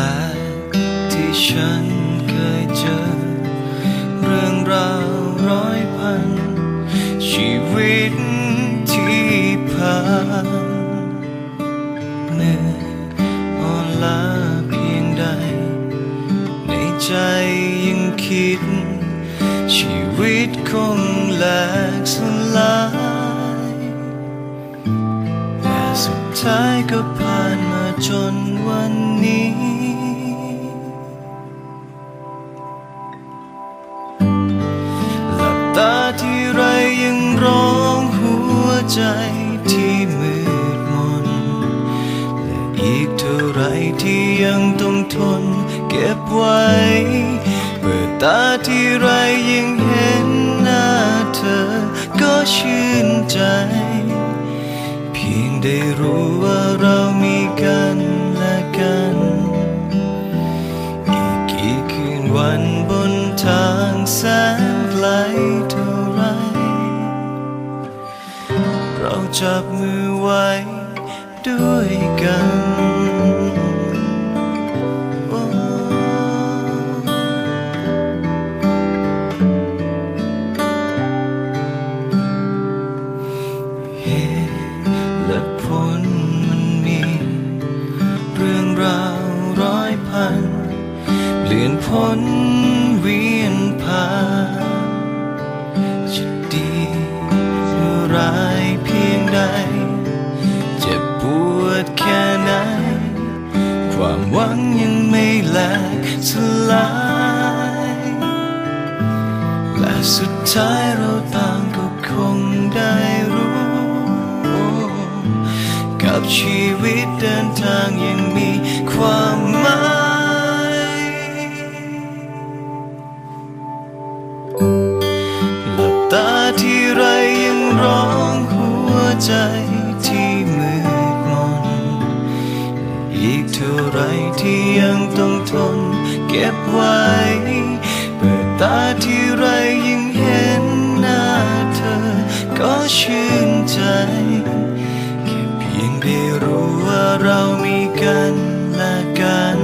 ลกที่ฉันเคยเจอ เรื่องราวร้อยพัน ชีวิตที่ผ่านเหนื่อยอ่อนล้าเพียงใด ในใจยังคิด ชีวิตคงแหลกสลายแต่สุดท้ายก็ผ่านมาจนวันนี้ ใจที่มืดมน และอีกเท่าไรที่ยังต้องทนเก็บไว้เปิดตาที่ไรยังเห็นหน้าเธอ ก็ชื่นใจ เพียงได้รู้ว่าเรามีกันและกัน อีกกี่คืนวันบนทางแสนไกลเท่ จับมือไว้ด้วยกันโอ้และผลมันมี เรื่องราวร้อยพันเปลี่ยนพ้นเวียนผ่านจะดีหรือร้าย งยังไม่แหลกสลายและสุดท้ายเราต่างก็คงได้รู้ กับชีวิตเดินทางยังมีความหมายหลับตาที่ไรยังร้องหัวใจ ไว้ เปิดตาที่ไรยังเห็นหน้าเธอ ก็ชื่นใจ แค่เพียงได้รู้ว่าเรามีกันและกัน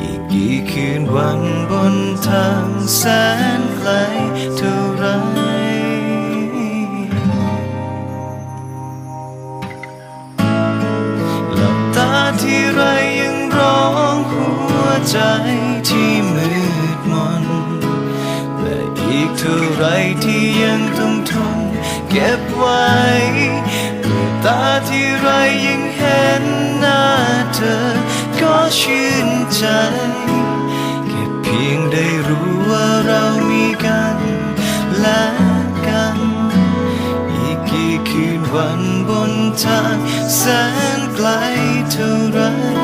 อีกกี่คืนวันบนทางแสนไกลเธอ ใจที่มืดมน และอีกเท่าไรที่ยังต้องทนเก็บไว้ตาที่ไรยังเห็นหน้าเธอ ก็ชื่นใจแค่เพียงได้รู้ว่าเรามีกันและกัน อีกกี่คืนวันบนทางแสนไกลเท่าไร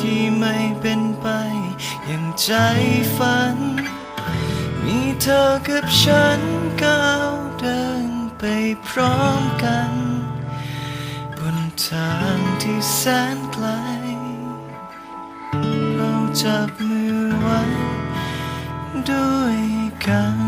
ที่ไม่เป็นไป อย่างใจฝัน มีเธอกับฉันก้าวเดินไปพร้อมกัน บนทางที่แสนไกล เราจับมือไว้ด้วยกัน